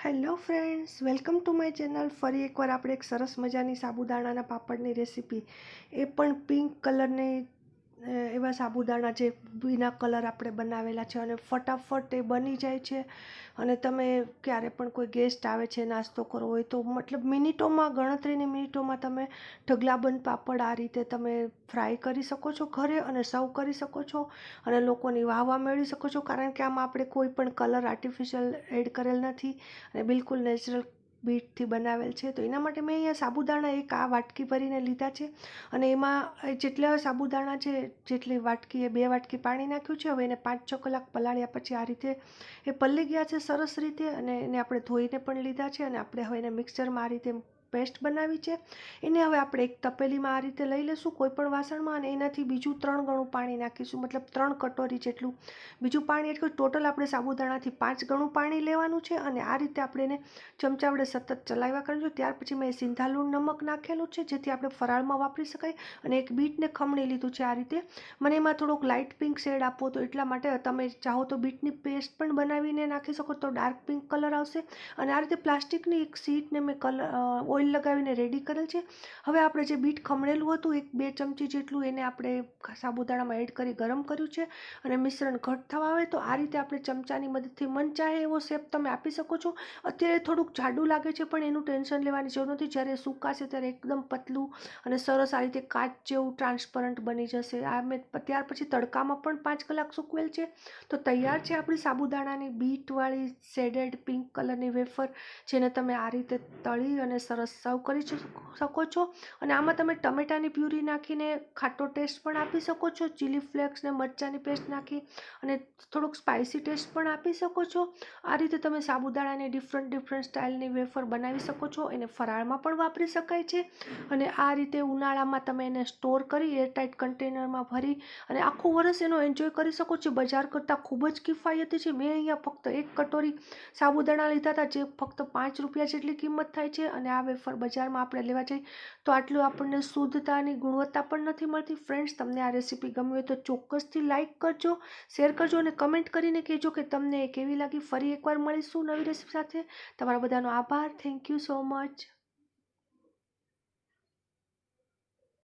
Hello friends welcome to my channel ફરી એકવાર આપણે એક સરસ મજાની સાબુદાણાના પાપડની રેસીપી એ પણ પિંક કલરની એવા સાબુદાણા જે વિના કલર આપણે બનાવેલા છે અને ફટાફટ એ બની જાય છે અને તમે ક્યારે પણ કોઈ ગેસ્ટ આવે છે, નાસ્તો કરવો હોય તો મતલબ મિનિટોમાં, ગણતરીની મિનિટોમાં તમે ઢગલાબંધ પાપડ આ રીતે તમે ફ્રાય કરી શકો છો ઘરે અને સર્વ કરી શકો છો અને લોકોની વાહ વાહ મેળવી શકો છો. કારણ કે આમાં આપણે કોઈ પણ કલર આર્ટિફિશિયલ એડ કરેલ નથી અને બિલકુલ નેચરલ બીટથી બનાવેલ છે. તો એના માટે મેં અહીંયા સાબુદાણા એક આ વાટકી ભરીને લીધા છે. અને એમાં જેટલા સાબુદાણા છે, જેટલી વાટકી, એ બે વાટકી પાણી નાખ્યું છે. હવે એને પાંચ છ કલાક પલાળ્યા પછી આ રીતે એ પલળી ગયા છે સરસ રીતે અને એને આપણે ધોઈને પણ લીધા છે અને આપણે હવે એને મિક્સરમાં આ રીતે પેસ્ટ બનાવી છે. એને હવે આપણે એક તપેલીમાં આ રીતે લઈ લઈશું કોઈ પણ વાસણમાં અને એનાથી બીજું ત્રણ ગણું પાણી નાખીશું. મતલબ ત્રણ કટોરી જેટલું બીજું પાણી એટલે ટોટલ આપણે સાબુદાણાથી પાંચ ગણું પાણી લેવાનું છે અને આ રીતે આપણે એને ચમચા વડે સતત ચલાવ્યા કરીશું ત્યાર પછી મેં સિંધાલુણ નમક નાખેલું છે જેથી આપણે ફરાળમાં વાપરી શકાય અને એક બીટને ખમણી લીધું છે આ રીતે. મને એમાં થોડોક લાઇટ પિંક શેડ આપવો તો એટલા માટે તમે ચાહો તો બીટની પેસ્ટ પણ બનાવીને નાખી શકો તો ડાર્ક પિંક કલર આવશે. અને આ રીતે પ્લાસ્ટિકની એક સીટને મેં કલર ઓઇલ લગાવીને રેડી કરેલ છે. હવે આપણે જે બીટ ખમણેલું હતું, એક બે ચમચી જેટલું એને આપણે સાબુદાણામાં એડ કરી ગરમ કર્યું છે અને મિશ્રણ ઘટ થવા આવે તો આ રીતે આપણે ચમચાની મદદથી મન ચાહે એવો શેપ તમે આપી શકો છો. અત્યારે થોડુંક જાડું લાગે છે, પણ એનું ટેન્શન લેવાની જરૂર નથી. જ્યારે સુકાશે ત્યારે એકદમ પતલું અને સરસ આ રીતે કાચ જેવું ટ્રાન્સપરન્ટ બની જશે. આ મેં ત્યાર પછી તડકામાં પણ પાંચ કલાક સૂકવેલ છે. તો તૈયાર છે આપણી સાબુદાણાની બીટવાળી શેડેડ પિંક કલરની વેફર, જેને તમે આ રીતે તળી અને સરસ સર્વ કરી શકો છો. અને આમાં તમે ટમેટાની પ્યુરી નાખીને ખાટો ટેસ્ટ પણ આપી શકો છો. ચીલી ફ્લેક્સ ને મરચાંની પેસ્ટ નાખી અને થોડુંક સ્પાઇસી ટેસ્ટ પણ આપી શકો છો. આ રીતે તમે સાબુદાણાની ડિફરન્ટ ડિફરન્ટ સ્ટાઇલની વેફર બનાવી શકો છો. એને ફરાળમાં પણ વાપરી શકાય છે. અને આ રીતે ઉનાળામાં તમે એને સ્ટોર કરી એરટાઇટ કન્ટેનરમાં ભરી અને આખું વરસ એનો એન્જોય કરી શકો છો. બજાર કરતાં ખૂબ જ કિફાયતી છે. મેં અહીંયા ફક્ત એક કટોરી સાબુદાણા લીધા હતા, જે ફક્ત પાંચ રૂપિયા જેટલી કિંમત થાય છે અને આ વેફર બજારમાં આપણે લેવા જઈએ તો આટલું આપણને શુદ્ધતાની ગુણવત્તા પણ નથી મળતી. ફ્રેન્ડ્સ તમને આ રેસીપી ગમી હોય તો ચોક્કસથી લાઇક કરજો શેર કરજો અને કમેન્ટ કરીને કહેજો કે તમને કેવી લાગી. ફરી એકવાર મળીશું નવી રેસીપી સાથે. તમારા બધાનો આભાર. Thank you so much